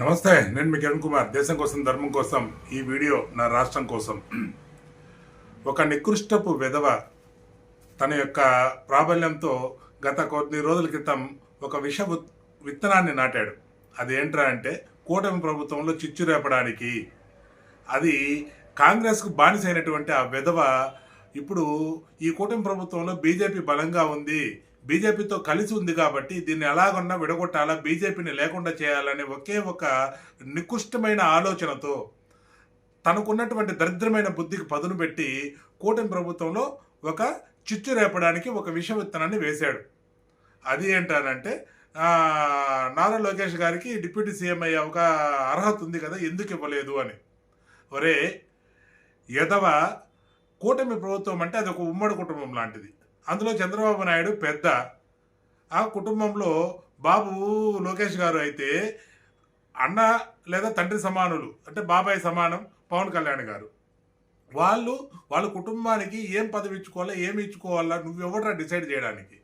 నమస్తే నేను మీ కిరణ్ కుమార్. దేశం కోసం ధర్మం కోసం ఈ వీడియో నా రాష్ట్రం కోసం. ఒక నికృష్టపు విధవ తన యొక్క ప్రాబల్యంతో గత కొద్ది రోజుల క్రితం ఒక విష విత్తనాన్ని నాటాడు. అది ఏంట్రా అంటే కూటమి ప్రభుత్వంలో చిచ్చు రేపడానికి. అది కాంగ్రెస్కు బానిసైనటువంటి ఆ విధవ ఇప్పుడు ఈ కూటమి ప్రభుత్వంలో బీజేపీ బలంగా ఉంది. బీజేపీతో కలిసి ఉంది కాబట్టి దీన్ని ఎలాగన్నా విడగొట్టాలా? బీజేపీని లేకుండా చేయాలనే ఒకే ఒక నికృష్టమైన ఆలోచనతో తనకున్నటువంటి దరిద్రమైన బుద్ధికి పదును పెట్టి కూటమి ప్రభుత్వంలో ఒక చిచ్చు రేపడానికి ఒక విష విత్తనాన్ని వేశాడు. అది ఏంటనంటే నారా లోకేష్ గారికి డిప్యూటీ సీఎం అయ్యే ఒక అర్హత ఉంది కదా ఎందుకు ఇవ్వలేదు అని. ఒరే యదవ కూటమి ప్రభుత్వం అంటే అది ఒక ఉమ్మడి కుటుంబం లాంటిది. అందులో చంద్రబాబు నాయుడు పెద్ద. ఆ కుటుంబంలో బాబు లోకేష్ గారు అయితే అన్న లేదా తండ్రి సమానులు అంటే బాబాయ్ సమానం పవన్ కళ్యాణ్ గారు. వాళ్ళు వాళ్ళ కుటుంబానికి ఏం పదవి ఇచ్చుకోవాలా ఏమి ఇచ్చుకోవాలా నువ్వెవడరా డిసైడ్ చేయడానికి?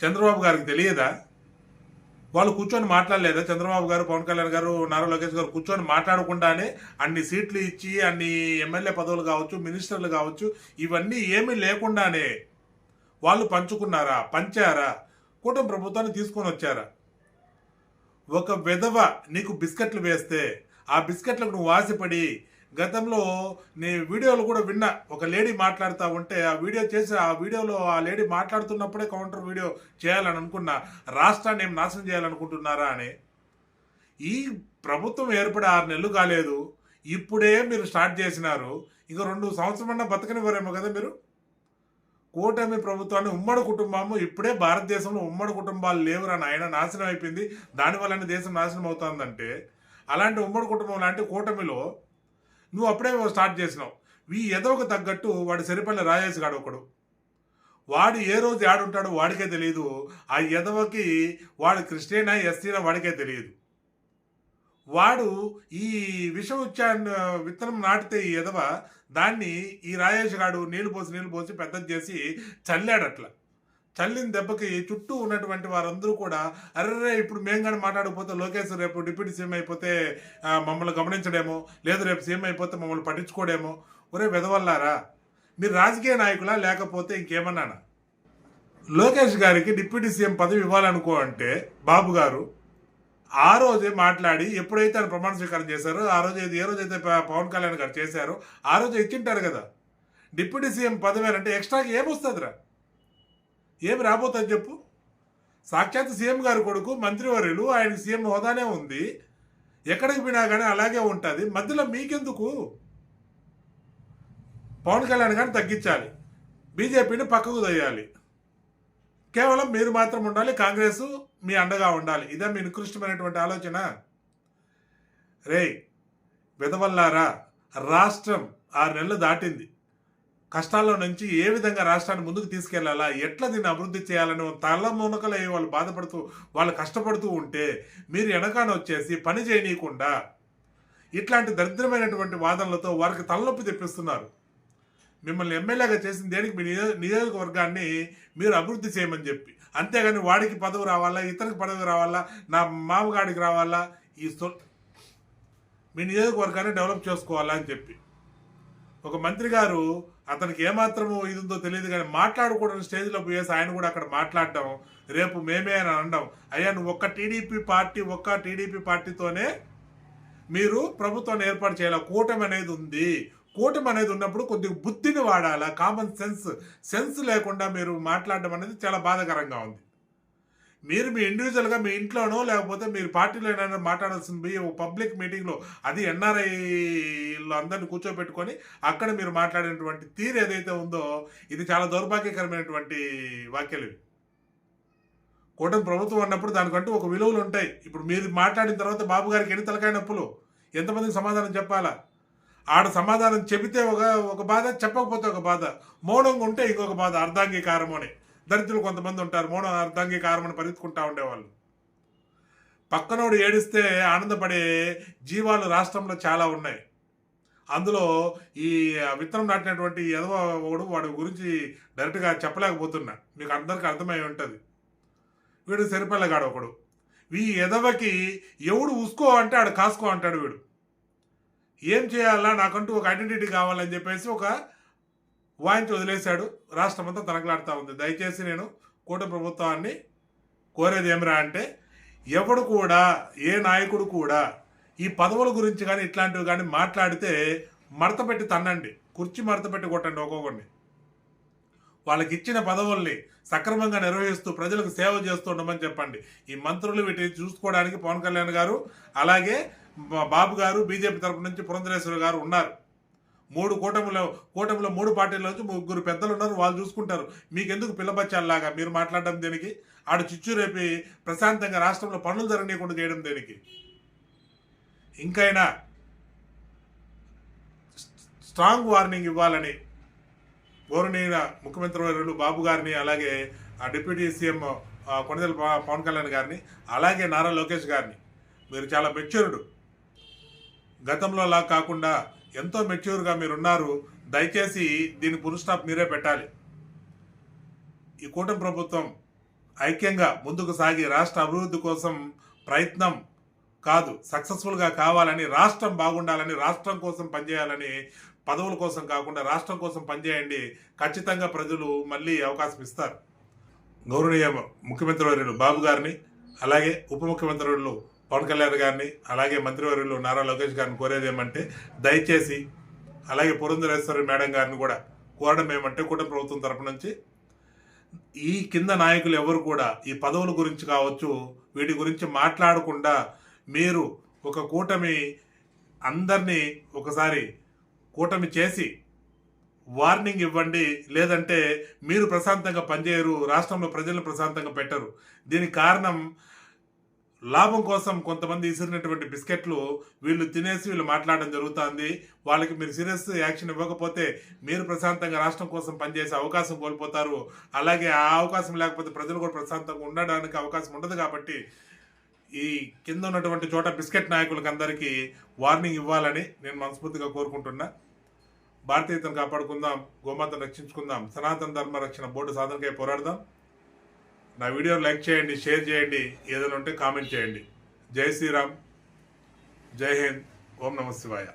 చంద్రబాబు గారికి తెలియదా? వాళ్ళు కూర్చొని మాట్లాడలేదా? చంద్రబాబు గారు పవన్ కళ్యాణ్ గారు నారా లోకేష్ గారు కూర్చొని మాట్లాడకుండానే అన్ని సీట్లు ఇచ్చి అన్ని ఎమ్మెల్యే పదవులు కావచ్చు మినిస్టర్లు కావచ్చు ఇవన్నీ ఏమీ లేకుండానే వాళ్ళు పంచుకున్నారా? పంచారా? కూటమి ప్రభుత్వాన్ని తీసుకొని వచ్చారా? ఒక విధవ నీకు బిస్కెట్లు వేస్తే ఆ బిస్కెట్లకు నువ్వు ఆశపడి గతంలో నీ వీడియోలు కూడా విన్నా ఒక లేడీ మాట్లాడుతూ ఉంటే ఆ వీడియో చేసి ఆ వీడియోలో ఆ లేడీ మాట్లాడుతున్నప్పుడే కౌంటర్ వీడియో చేయాలని అనుకున్నా రాష్ట్రాన్ని ఏం నాశనం చేయాలనుకుంటున్నారా అని. ఈ ప్రభుత్వం ఏర్పడి ఆరు నెలలు కాలేదు. ఇప్పుడే మీరు స్టార్ట్ చేసినారు. ఇక రెండు సంవత్సరమన్నా బతకనివ్వరేమో కదా మీరు? కూటమి ప్రభుత్వాన్ని ఉమ్మడి కుటుంబము ఇప్పుడే భారతదేశంలో ఉమ్మడి కుటుంబాలు లేవురా ఆయన నాశనం అయిపోయింది. దానివల్లనే దేశం నాశనం అవుతుందంటే అలాంటి ఉమ్మడి కుటుంబం లాంటి కూటమిలో నువ్వు అప్పుడే స్టార్ట్ చేసినావు. ఈ ఎదవకు తగ్గట్టు వాడు సరిపల్లి రాజేష్ గాడు ఒకడు. వాడు ఏ రోజు ఆడుంటాడో వాడికే తెలియదు ఆ ఎదవకి వాడు క్రిస్టియనా ఎస్సీనా వాడికే తెలియదు వాడు ఈ విషం ఉచ్చారణ విత్తనం నాటితే ఈ ఎదవ దాన్ని ఈ రాజేష్ గాడు నీళ్ళు పోసి నీళ్ళు పోసి పెద్దది చేసి చల్లాడట్లా. చల్లిన దెబ్బకి చుట్టూ ఉన్నటువంటి వారందరూ కూడా అర్రే ఇప్పుడు మేము కానీ మాట్లాడకపోతే లోకేష్ రేపు డిప్యూటీ సీఎం అయిపోతే మమ్మల్ని గమనించడేమో లేదు రేపు సీఎం అయిపోతే మమ్మల్ని పట్టించుకోడేమో. ఒరే వెదవల్లారా మీరు రాజకీయ నాయకులా లేకపోతే ఇంకేమన్నానా? లోకేష్ గారికి డిప్యూటీ సీఎం పదవి ఇవ్వాలనుకో అంటే బాబు గారు ఆ రోజే మాట్లాడి ఎప్పుడైతే ఆయన ప్రమాణ స్వీకారం చేశారో ఆ రోజు ఏ రోజైతే అయితే పవన్ కళ్యాణ్ గారు చేశారో ఆ రోజు ఇచ్చింటారు కదా. డిప్యూటీ సీఎం పదవి అంటే ఎక్స్ట్రాకి ఏమొస్తుందిరా? ఏమి రాబోతుంది చెప్పు? సాక్షాత్ సీఎం గారి కొడుకు మంత్రివర్యులు ఆయన సీఎం హోదానే ఉంది. ఎక్కడికి పోయినా కానీ అలాగే ఉంటుంది. మధ్యలో మీకెందుకు? పవన్ కళ్యాణ్ గారిని తగ్గించాలి. బీజేపీని పక్కకు దొయ్యాలి కేవలం మీరు మాత్రం ఉండాలి కాంగ్రెస్ మీ అండగా ఉండాలి. ఇదే మీ నికృష్టమైనటువంటి ఆలోచన. రే విధవల్లారా రాష్ట్రం ఆరు నెలలు దాటింది. కష్టాల్లో నుంచి ఏ విధంగా రాష్ట్రాన్ని ముందుకు తీసుకెళ్ళాలా ఎట్లా దీన్ని అభివృద్ధి చేయాలని తల మునకలై వాళ్ళు బాధపడుతూ వాళ్ళు కష్టపడుతూ ఉంటే మీరు వెనకాన వచ్చేసి పని చేయనీయకుండా ఇట్లాంటి దరిద్రమైనటువంటి వాదనలతో వారికి తలనొప్పి తెప్పిస్తున్నారు. మిమ్మల్ని ఎమ్మెల్యేగా చేసిన దేనికి? మీ నియో నియోజకవర్గాన్ని మీరు అభివృద్ధి చేయమని చెప్పి. అంతేగాని వాడికి పదవి రావాలా ఇతనికి పదవి రావాలా నా మామగాడికి రావాలా ఈ సొ మీ నియోజకవర్గాన్ని డెవలప్ చేసుకోవాలా అని చెప్పి. ఒక మంత్రి గారు అతనికి ఏమాత్రము ఇది ఉందో తెలియదు కానీ మాట్లాడకూడని స్టేజ్లో పోయేసి ఆయన కూడా అక్కడ మాట్లాడటం రేపు మేమే అని అనడం అయ్యా నువ్వు ఒక్క టీడీపీ పార్టీ ఒక్క టీడీపీ పార్టీతోనే మీరు ప్రభుత్వాన్ని ఏర్పాటు చేయాలి? కూటమి అనేది ఉంది. కూటమి అనేది ఉన్నప్పుడు కొద్దిగా బుద్ధిని వాడాలా కామన్ సెన్స్ సెన్స్ లేకుండా మీరు మాట్లాడడం అనేది చాలా బాధాకరంగా ఉంది. మీరు మీ ఇండివిజువల్గా మీ ఇంట్లోనో లేకపోతే మీరు పార్టీలో ఏమైనా మాట్లాడాల్సింది మీ పబ్లిక్ మీటింగ్లో అది ఎన్ఆర్ఐలో అందరిని కూర్చోబెట్టుకొని అక్కడ మీరు మాట్లాడినటువంటి తీరు ఏదైతే ఉందో ఇది చాలా దౌర్భాగ్యకరమైనటువంటి వాక్యాలు కూటమి ప్రభుత్వం అన్నప్పుడు దానికంటూ ఒక విలువలు ఉంటాయి. ఇప్పుడు మీరు మాట్లాడిన తర్వాత బాబు గారికి ఎన్ని తలకాయ నొప్పులు? ఎంతమందికి సమాధానం చెప్పాలా? ఆడ సమాధానం చెబితే ఒక ఒక బాధ చెప్పకపోతే ఒక బాధ. మౌనంగా ఉంటే ఇంకొక బాధ అర్ధాంగీకారం అని. దరిద్రులు కొంతమంది ఉంటారు మౌనం అర్ధాంగీకారం అని పరిగెత్తుకుంటా ఉండేవాళ్ళు. పక్కనోడు ఏడిస్తే ఆనందపడే జీవాలు రాష్ట్రంలో చాలా ఉన్నాయి. అందులో ఈ విత్తనం నాటినటువంటి ఎదవ వాడి గురించి డైరెక్ట్గా చెప్పలేకపోతున్నా. మీకు అందరికీ అర్థమై ఉంటుంది. వీడు సరిపల్లగాడు ఒకడు. ఈ ఎదవకి ఎవడు ఉసుకో అంటే ఆడు కాసుకో అంటాడు వీడు. ఏం చేయాలా? నాకంటూ ఒక ఐడెంటిటీ కావాలని చెప్పేసి ఒక వాయించి వదిలేశాడు. రాష్ట్రమంతా తనకలాడుతూ ఉంది. దయచేసి నేను కూట ప్రభుత్వాన్ని కోరేది ఏమిరా అంటే ఎవడు కూడా ఏ నాయకుడు కూడా ఈ పదవుల గురించి కానీ ఇట్లాంటివి కానీ మాట్లాడితే మడత పెట్టి తన్నండి. కుర్చీ మడత పెట్టి కొట్టండి ఒక్కొక్కరిని వాళ్ళకి ఇచ్చిన పదవుల్ని సక్రమంగా నిర్వహిస్తూ ప్రజలకు సేవ చేస్తూ ఉండమని చెప్పండి. ఈ మంత్రులు వీటిని చూసుకోవడానికి పవన్ కళ్యాణ్ గారు అలాగే బాబు గారు బీజేపీ తరపు నుంచి పురంధరేశ్వర గారు ఉన్నారు. మూడు కూటమిలో కూటమిలో మూడు పార్టీల నుంచి ముగ్గురు పెద్దలు ఉన్నారు. వాళ్ళు చూసుకుంటారు. మీకెందుకు పిల్లబచ్చాలాగా మీరు మాట్లాడడం దేనికి? ఆడు చిచ్చు రేపి ప్రశాంతంగా రాష్ట్రంలో పనులు జరగనీయకుండా చేయడం దేనికి? ఇంకైనా స్ట్రాంగ్ వార్నింగ్ ఇవ్వాలని గౌరవనీయ ముఖ్యమంత్రి వర్యులు బాబు గారిని అలాగే ఆ డిప్యూటీ సీఎం కొనదల పవన్ కళ్యాణ్ గారిని అలాగే నారా లోకేష్ గారిని. మీరు చాలా మెచ్యూర్డు. గతంలోలా కాకుండా ఎంతో మెచ్యూర్గా మీరున్నారు. దయచేసి దీని పునఃస్టాప్ మీరే పెట్టాలి. ఈ కూటమి ప్రభుత్వం ఐక్యంగా ముందుకు సాగి రాష్ట్ర అభివృద్ధి కోసం ప్రయత్నం కాదు సక్సెస్ఫుల్గా కావాలని రాష్ట్రం బాగుండాలని రాష్ట్రం కోసం పనిచేయాలని పదవుల కోసం కాకుండా రాష్ట్రం కోసం పనిచేయండి. ఖచ్చితంగా ప్రజలు మళ్ళీ అవకాశం ఇస్తారు. గౌరవనీయ ముఖ్యమంత్రి వర్యులు బాబు గారిని అలాగే ఉప ముఖ్యమంత్రి వర్యులు పవన్ కళ్యాణ్ గారిని అలాగే మంత్రివర్యులు నారా లోకేష్ గారిని కోరేది ఏమంటే దయచేసి అలాగే పురంధరేశ్వరి మేడం గారిని కూడా కోరడం ఏమంటే కూటమి ప్రభుత్వం తరపు నుంచి ఈ కింద నాయకులు ఎవరు కూడా ఈ పదవుల గురించి కావచ్చు వీటి గురించి మాట్లాడకుండా మీరు ఒక కూటమి అందరినీ ఒకసారి కూటమి చేసి వార్నింగ్ ఇవ్వండి లేదంటే మీరు ప్రశాంతంగా పనిచేయరు రాష్ట్రంలో ప్రజలను ప్రశాంతంగా పెట్టరు. దీనికి కారణం లాభం కోసం కొంతమంది ఇసిరినటువంటి బిస్కెట్లు వీళ్ళు తినేసి వీళ్ళు మాట్లాడడం జరుగుతుంది. వాళ్ళకి మీరు సీరియస్ యాక్షన్ ఇవ్వకపోతే మీరు ప్రశాంతంగా రాష్ట్రం కోసం పనిచేసే అవకాశం కోల్పోతారు. అలాగే ఆ అవకాశం లేకపోతే ప్రజలు కూడా ప్రశాంతంగా ఉండడానికి అవకాశం ఉండదు కాబట్టి ఈ కింద ఉన్నటువంటి చోట బిస్కెట్ నాయకులకు అందరికీ వార్నింగ్ ఇవ్వాలని నేను మనస్ఫూర్తిగా కోరుకుంటున్నా. భారతీయతను కాపాడుకుందాం గోమాతను రక్షించుకుందాం సనాతన ధర్మ రక్షణ బోర్డు సాధనకై పోరాడదాం. నా వీడియో లైక్ చేయండి షేర్ చేయండి ఏదైనా ఉంటే కామెంట్ చేయండి. జై శ్రీరామ్ జై హింద్ ఓం నమ శివాయ.